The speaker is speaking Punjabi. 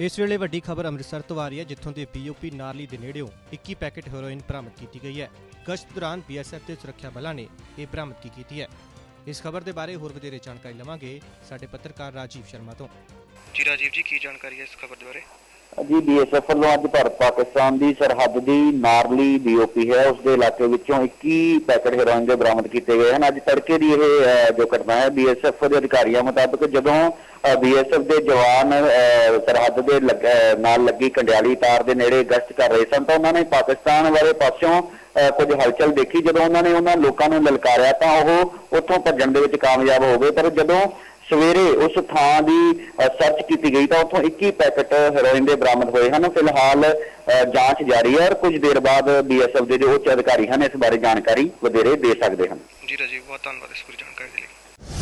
ਇਸ ਵੇਲੇ ਵੱਡੀ ਖਬਰ ਅੰਮ੍ਰਿਤਸਰ ਤੋਂ ਆ ਰਹੀ ਹੈ, ਜਿੱਥੋਂ ਦੇ ਬੀਓਪੀ ਨਾਰਲੀ ਦੇ ਨੇੜਿਓਂ 21 ਪੈਕੇਟ ਹੈਰੋਇਨ ਬਰਾਮਦ ਕੀਤੀ ਗਈ ਹੈ। ਗਸ਼ਤ ਦੌਰਾਨ ਬੀਐਸਐਫ ਤੇ ਸੁਰੱਖਿਆ ਬਲਾਂ ਨੇ ਇਹ ਬਰਾਮਦਗੀ ਕੀਤੀ ਹੈ। ਇਸ ਖਬਰ ਦੇ ਬਾਰੇ ਹੋਰ ਵਧੇਰੇ ਜਾਣਕਾਰੀ ਲਵਾਂਗੇ ਸਾਡੇ ਪੱਤਰਕਾਰ ਰਾਜੀਵ ਸ਼ਰਮਾ ਤੋਂ। ਜੀ ਰਾਜੀਵ ਜੀ ਕੀ ਜਾਣਕਾਰੀ ਹੈ ਇਸ ਖਬਰ ਦੇ ਬਾਰੇ? ਜੀ ਬੀਐਸਐਫ ਵੱਲੋਂ ਅੱਜ ਭਾਰਤ ਪਾਕਿਸਤਾਨ ਦੀ ਸਰਹੱਦ ਦੀ ਨਾਰਲੀ ਬੀਓਪੀ ਹੈ ਉਸ ਦੇ ਇਲਾਕੇ ਵਿੱਚੋਂ 21 ਪੈਕੇਟ ਹੈਰੋਇਨ ਦੇ ਬਰਾਮਦ ਕੀਤੇ ਗਏ ਹਨ। ਅੱਜ ਤੜਕੇ ਦੀ ਇਹ ਜੋ ਘਟਨਾ ਹੈ ਬੀਐਸਐਫ ਦੇ ਅਧਿਕਾਰੀਆਂ ਮੁਤਾਬਕ ਜਦੋਂ ਬੀਐਸਐਫ ਦੇ ਜਵਾਨ ਅ, ਸਰਹੱਦ ਦੇ ਲੱਗ- ਅ, ਨਾਲ ਲੱਗੀ ਕੰਡਿਆਲੀ ਤਾਰ ਦੇ ਨੇੜੇ ਗਸ਼ਤ ਕਰ ਰਹੇ ਸਨ ਤਾਂ ਉਹਨਾਂ ਨੇ ਪਾਕਿਸਤਾਨ ਵਾਲੇ ਪਾਸਿਓਂ ਅ, ਕੁਝ ਹਲਚਲ ਦੇਖੀ। ਜਦੋਂ ਉਹਨਾਂ ਨੇ ਉਹਨਾਂ ਲੋਕਾਂ ਨੂੰ ਲਲਕਾਰਿਆ ਤਾਂ ਉਹ ਉੱਥੋਂ ਭੱਜਣ ਦੇ ਵਿੱਚ ਕਾਮਯਾਬ ਹੋ ਗਏ। ਪਰ ਜਦੋਂ ਸਵੇਰੇ ਉਸ ਥਾਂ ਦੀ ਸਰਚ ਕੀਤੀ ਗਈ ਤਾਂ ਉੱਥੋਂ 21 ਪੈਕਟ ਹੈਰੋਇਨ ਦੇ ਬਰਾਮਦ ਹੋਏ ਹਨ। ਫਿਲਹਾਲ ਅ, ਜਾਂਚ ਜਾਰੀ ਹੈ ਔਰ ਕੁਝ ਦੇਰ ਬਾਅਦ ਬੀਐਸਐਫ ਦੇ ਜੋ ਉੱਚ ਅਧਿਕਾਰੀ ਹਨ ਇਸ ਬਾਰੇ ਜਾਣਕਾਰੀ ਵਧੇਰੇ ਦੇ ਸਕਦੇ ਹਨ। ਜੀ ਰਾਜੀਵ ਬਹੁਤ ਧੰਨਵਾਦ ਇਸ ਪੂਰੀ ਜਾਣਕਾਰੀ ਲਈ।